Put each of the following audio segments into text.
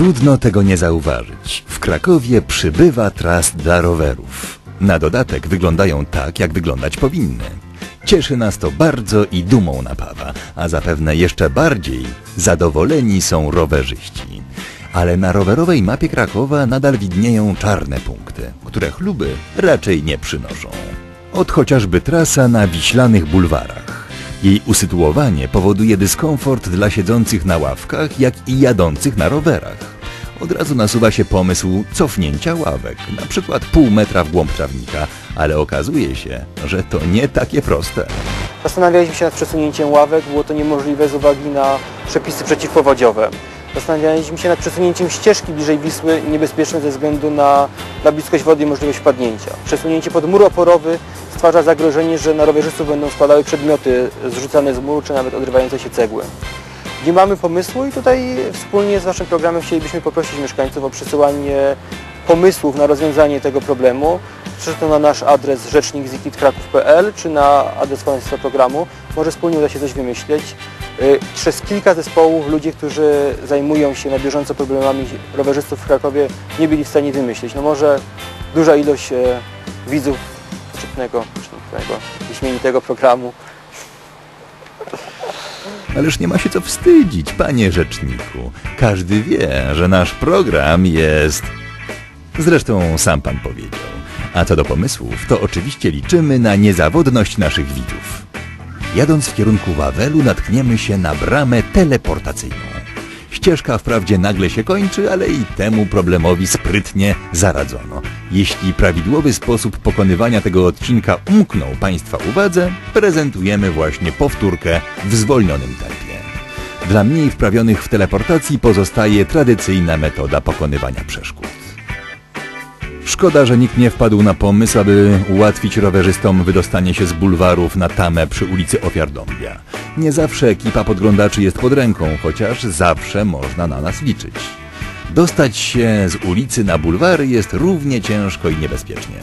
Trudno tego nie zauważyć. W Krakowie przybywa tras dla rowerów. Na dodatek wyglądają tak, jak wyglądać powinny. Cieszy nas to bardzo i dumą napawa, a zapewne jeszcze bardziej zadowoleni są rowerzyści. Ale na rowerowej mapie Krakowa nadal widnieją czarne punkty, które chluby raczej nie przynoszą. Od chociażby trasa na wiślanych bulwarach. Jej usytuowanie powoduje dyskomfort dla siedzących na ławkach, jak i jadących na rowerach. Od razu nasuwa się pomysł cofnięcia ławek, na przykład pół metra w głąb trawnika, ale okazuje się, że to nie takie proste. Zastanawialiśmy się nad przesunięciem ławek, było to niemożliwe z uwagi na przepisy przeciwpowodziowe. Zastanawialiśmy się nad przesunięciem ścieżki bliżej Wisły, niebezpieczne ze względu na, na bliskość wody i możliwość wpadnięcia. Przesunięcie pod mur oporowy stwarza zagrożenie, że na rowerzystów będą spadały przedmioty zrzucane z muru, czy nawet odrywające się cegły. Nie mamy pomysłu i tutaj wspólnie z naszym programem chcielibyśmy poprosić mieszkańców o przesyłanie pomysłów na rozwiązanie tego problemu, czy to na nasz adres rzecznikzikitkraków.pl, czy na adres państwa programu. Może wspólnie uda się coś wymyślić. Y, Przez kilka zespołów ludzie, którzy zajmują się na bieżąco problemami rowerzystów w Krakowie nie byli w stanie wymyślić. No może duża ilość e, widzów wyśmienitego programu Ależ nie ma się co wstydzić, panie rzeczniku. Każdy wie, że nasz program jest... Zresztą sam pan powiedział. A co do pomysłów, to oczywiście liczymy na niezawodność naszych widzów. Jadąc w kierunku Wawelu natkniemy się na bramę teleportacyjną. Ścieżka wprawdzie nagle się kończy, ale i temu problemowi sprytnie zaradzono. Jeśli prawidłowy sposób pokonywania tego odcinka umknął Państwa uwadze, prezentujemy właśnie powtórkę w zwolnionym tempie. Dla mniej wprawionych w teleportacji pozostaje tradycyjna metoda pokonywania przeszkód. Szkoda, że nikt nie wpadł na pomysł, aby ułatwić rowerzystom wydostanie się z bulwarów na tamę przy ulicy Ofiar Dąbia. Nie zawsze ekipa podglądaczy jest pod ręką, chociaż zawsze można na nas liczyć. Dostać się z ulicy na bulwary jest równie ciężko i niebezpiecznie.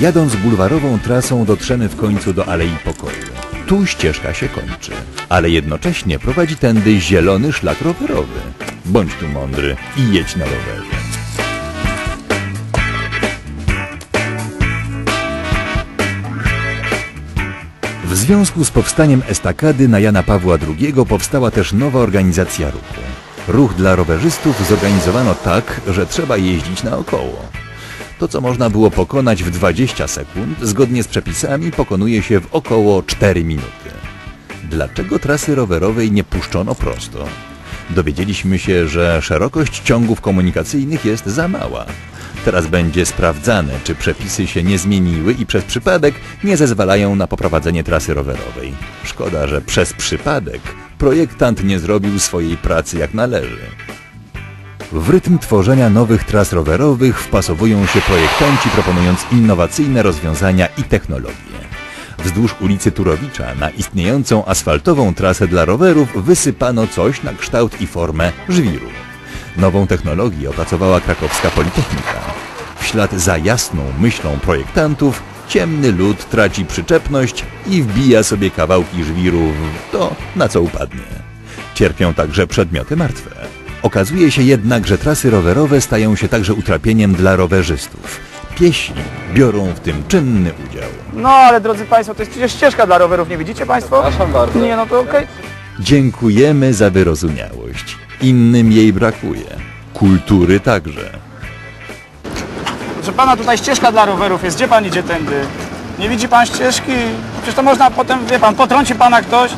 Jadąc bulwarową trasą dotrzemy w końcu do Alei Pokoju. Tu ścieżka się kończy, ale jednocześnie prowadzi tędy zielony szlak rowerowy. Bądź tu mądry i jedź na rowerze. W związku z powstaniem estakady na Jana Pawła II powstała też nowa organizacja ruchu. Ruch dla rowerzystów zorganizowano tak, że trzeba jeździć naokoło. To, co można było pokonać w 20 sekund, zgodnie z przepisami pokonuje się w około 4 minuty. Dlaczego trasy rowerowej nie puszczono prosto? Dowiedzieliśmy się, że szerokość ciągów komunikacyjnych jest za mała. Teraz będzie sprawdzane, czy przepisy się nie zmieniły i przez przypadek nie zezwalają na poprowadzenie trasy rowerowej. Szkoda, że przez przypadek projektant nie zrobił swojej pracy jak należy. W rytm tworzenia nowych tras rowerowych wpasowują się projektanci proponując innowacyjne rozwiązania i technologie. Wzdłuż ulicy Turowicza na istniejącą asfaltową trasę dla rowerów wysypano coś na kształt i formę żwiru. Nową technologię opracowała krakowska Politechnika. W ślad za jasną myślą projektantów ciemny lud traci przyczepność i wbija sobie kawałki żwiru w to, na co upadnie. Cierpią także przedmioty martwe. Okazuje się jednak, że trasy rowerowe stają się także utrapieniem dla rowerzystów. Piesi biorą w tym czynny udział. No ale drodzy Państwo, to jest przecież ścieżka dla rowerów, nie widzicie Państwo? Przepraszam bardzo. Nie, no to okej. Dziękujemy za wyrozumiałość. Innym jej brakuje. Kultury także. Proszę Pana, tutaj ścieżka dla rowerów jest, gdzie Pan idzie tędy? Nie widzi Pan ścieżki? Przecież to można potem, wie Pan, potrąci Pana ktoś.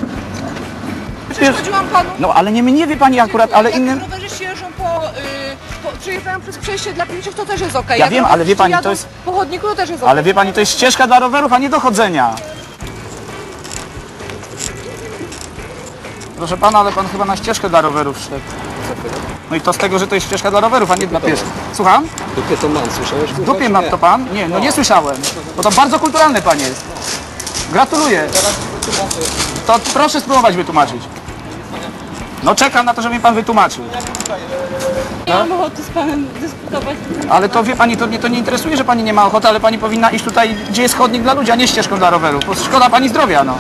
Przecież... Panu. No ale nie mnie wie Pani akurat, ale jak innym... rowerzyści jeżdżą po, y, po przez przejście dla pięciów, to też jest okej. Ja Jak wiem, ale wie pani, to jadą jest- Po chodniku to też jest Ale okej. wie Pani, to jest ścieżka dla rowerów, a nie do chodzenia. Proszę Pana, ale Pan chyba na ścieżkę dla rowerów szedł. No i to z tego, że to jest ścieżka dla rowerów, a nie dla pieszych. Słucham? Dupie to mam, słyszałeś? W dupie ma to Pan? Nie, no nie słyszałem. Bo to bardzo kulturalny Pan jest. Gratuluję. To proszę spróbować wytłumaczyć. No czekam na to, żeby mi Pan wytłumaczył. Nie mam ochoty z panem dyskutować. Ale to wie Pani, to mnie to nie interesuje, że Pani nie ma ochoty, ale Pani powinna iść tutaj, gdzie jest chodnik dla ludzi, a nie ścieżką dla rowerów. Bo szkoda Pani zdrowia, no.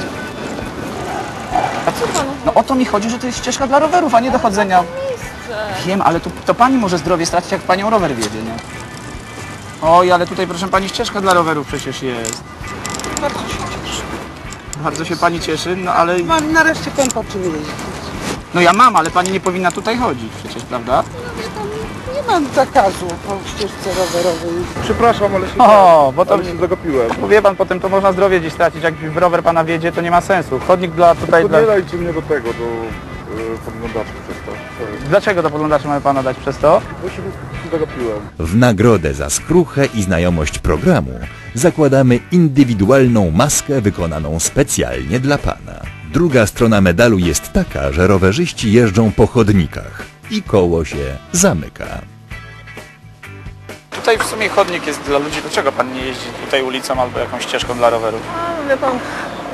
No o to mi chodzi, że to jest ścieżka dla rowerów, a nie do chodzenia. Wiem, ale to, to pani może zdrowie stracić, jak panią rower wiedzie, nie? Oj, ale tutaj proszę pani ścieżka dla rowerów przecież jest. Bardzo się cieszę. Bardzo się pani cieszy, no ale... Mam nareszcie pan po czym jeździ. No ja mam, ale pani nie powinna tutaj chodzić przecież, prawda? Nie mam zakazu po ścieżce rowerowej. Przepraszam, ale się, O, bo to... ale się zagapiłem. Bo wie pan, potem to można zdrowie gdzieś stracić, jak w rower pana wiedzie, to nie ma sensu. Chodnik dla tutaj... Dla... Podbierajcie mnie do tego, do podglądaczy przez to. Dlaczego do podglądaczy mamy pana dać przez to? Bo się zagapiłem. W nagrodę za skruchę i znajomość programu zakładamy indywidualną maskę wykonaną specjalnie dla Pana. Druga strona medalu jest taka, że rowerzyści jeżdżą po chodnikach i koło się zamyka. Tutaj w sumie chodnik jest dla ludzi, dlaczego pan nie jeździ tutaj ulicą albo jakąś ścieżką dla rowerów? Wie pan,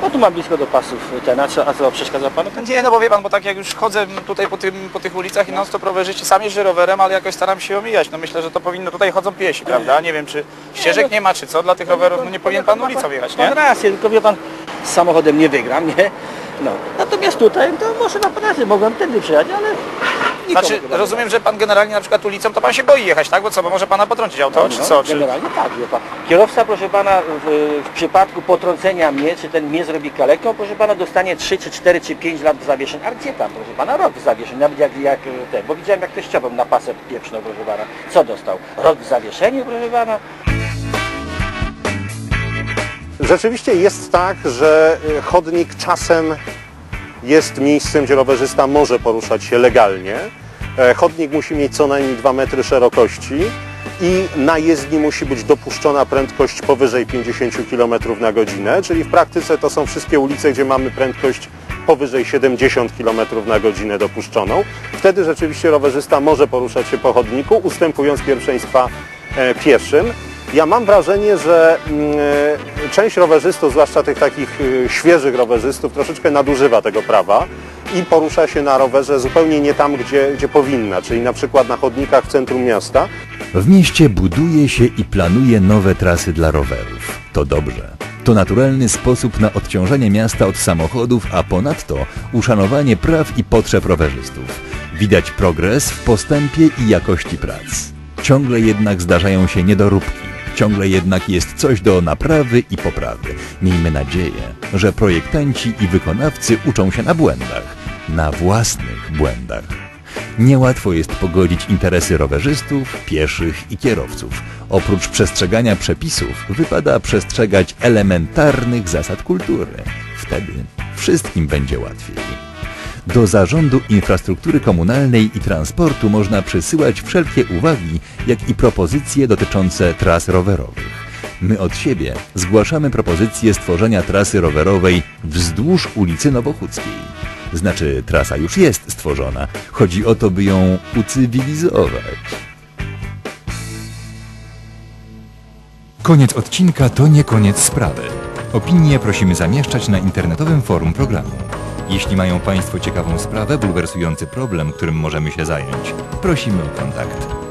bo tu mam blisko do pasów ten, a co, a co przeszkadza panu? Nie, no bo wie pan, bo tak jak już chodzę tutaj po, tym, po tych ulicach i non stop rowerzyści, sam jeżdżę rowerem, ale jakoś staram się omijać. No myślę, że to powinno, tutaj chodzą piesi, prawda? Nie wiem, czy ścieżek nie ma, czy co, dla tych rowerów, no nie powinien pan ulicą jechać, Pan nie? rację, tylko wie pan, z samochodem nie wygram, nie? No. Natomiast tutaj to może na pracy mogłem tędy przyjechać, ale nikomu Znaczy, rozumiem, że pan generalnie na przykład ulicą, to pan się boi jechać, tak? Bo co, bo może pana potrącić auto, No, czy no, co? Czy... Generalnie tak, wie pan. Kierowca, proszę pana, w, w przypadku potrącenia mnie, czy ten mnie zrobi kaleką, proszę pana, dostanie 3, czy 4, czy 5 lat w zawieszeniu. Ale gdzie tam, proszę pana, rok w zawieszeniu, nawet jak, jak ten, bo widziałem jak teściową na pasę pieprznął, proszę pana. Co dostał? Rok w zawieszeniu, proszę pana? Rzeczywiście jest tak, że chodnik czasem jest miejscem, gdzie rowerzysta może poruszać się legalnie. E, Chodnik musi mieć co najmniej 2 metry szerokości i na jezdni musi być dopuszczona prędkość powyżej 50 km na godzinę, czyli w praktyce to są wszystkie ulice, gdzie mamy prędkość powyżej 70 km na godzinę dopuszczoną. Wtedy rzeczywiście rowerzysta może poruszać się po chodniku, ustępując pierwszeństwa e, pieszym. Ja mam wrażenie, że mm, e, część rowerzystów, zwłaszcza tych takich e, świeżych rowerzystów, troszeczkę nadużywa tego prawa i porusza się na rowerze zupełnie nie tam, gdzie, gdzie powinna, czyli na przykład na chodnikach w centrum miasta. W mieście buduje się i planuje nowe trasy dla rowerów. To dobrze. To naturalny sposób na odciążenie miasta od samochodów, a ponadto uszanowanie praw i potrzeb rowerzystów. Widać progres w postępie i jakości prac. Ciągle jednak zdarzają się niedoróbki. Ciągle jednak jest coś do naprawy i poprawy. Miejmy nadzieję, że projektanci i wykonawcy uczą się na błędach, na własnych błędach. Niełatwo jest pogodzić interesy rowerzystów, pieszych i kierowców. Oprócz przestrzegania przepisów wypada przestrzegać elementarnych zasad kultury. Wtedy wszystkim będzie łatwiej. Do Zarządu Infrastruktury Komunalnej i Transportu można przysyłać wszelkie uwagi, jak i propozycje dotyczące tras rowerowych. My od siebie zgłaszamy propozycję stworzenia trasy rowerowej wzdłuż ulicy Nowochódzkiej. Znaczy, trasa już jest stworzona. Chodzi o to, by ją ucywilizować. Koniec odcinka to nie koniec sprawy. Opinie prosimy zamieszczać na internetowym forum programu. Jeśli mają Państwo ciekawą sprawę, bulwersujący problem, którym możemy się zająć, prosimy o kontakt.